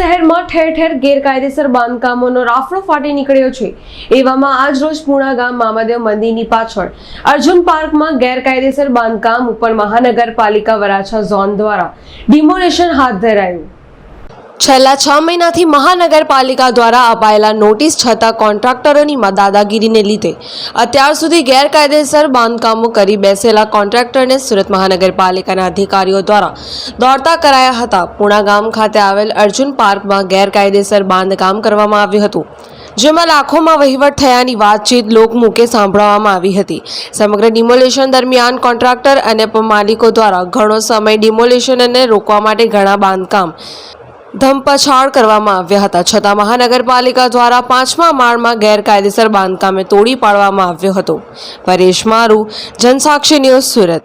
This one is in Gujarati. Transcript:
શહેરમાં ઠેર ઠેર ગેરકાયદેસર બાંધકામોનો રાફડો ફાટી નીકળ્યો છે. એવામાં આજ રોજ પૂણા ગામ મામાદેવ મંદિરની પાછળ અર્જુન પાર્કમાં ગેરકાયદેસર બાંધકામ ઉપર મહાનગરપાલિકા વરાછા ઝોન દ્વારા ડિમોલેશન હાથ ધરાયું. છેલ્લા છ મહિનાથી મહાનગરપાલિકા દ્વારા અપાયેલા નોટિસ છતાં કોન્ટ્રાક્ટરોની દાદાગીરીને લીધે અત્યાર સુધી ગેરકાયદેસર બાંધકામો કરી બેસેલા કોન્ટ્રાક્ટરને સુરત મહાનગરપાલિકાના અધિકારીઓ દ્વારા દોડતા કરાયા હતા. પુણા ગામ ખાતે આવેલ અર્જુન પાર્કમાં ગેરકાયદેસર બાંધકામ કરવામાં આવ્યું હતું, જેમાં લાખોમાં વહીવટ થયાની વાતચીત લોકમુખે સાંભળવામાં આવી હતી. સમગ્ર ડિમોલેશન દરમિયાન કોન્ટ્રાક્ટર અને માલિકો દ્વારા ઘણો સમય ડિમોલેશનને રોકવા માટે ઘણા બાંધકામ ધમપછાડ કરવામાં આવ્યા હતા. છતાં મહાનગરપાલિકા દ્વારા પાંચમા માળમાં ગેરકાયદેસર બાંધકામે તોડી પાડવામાં આવ્યો હતો. પરેશ મારુ, જનસાક્ષી ન્યૂઝ સુરત.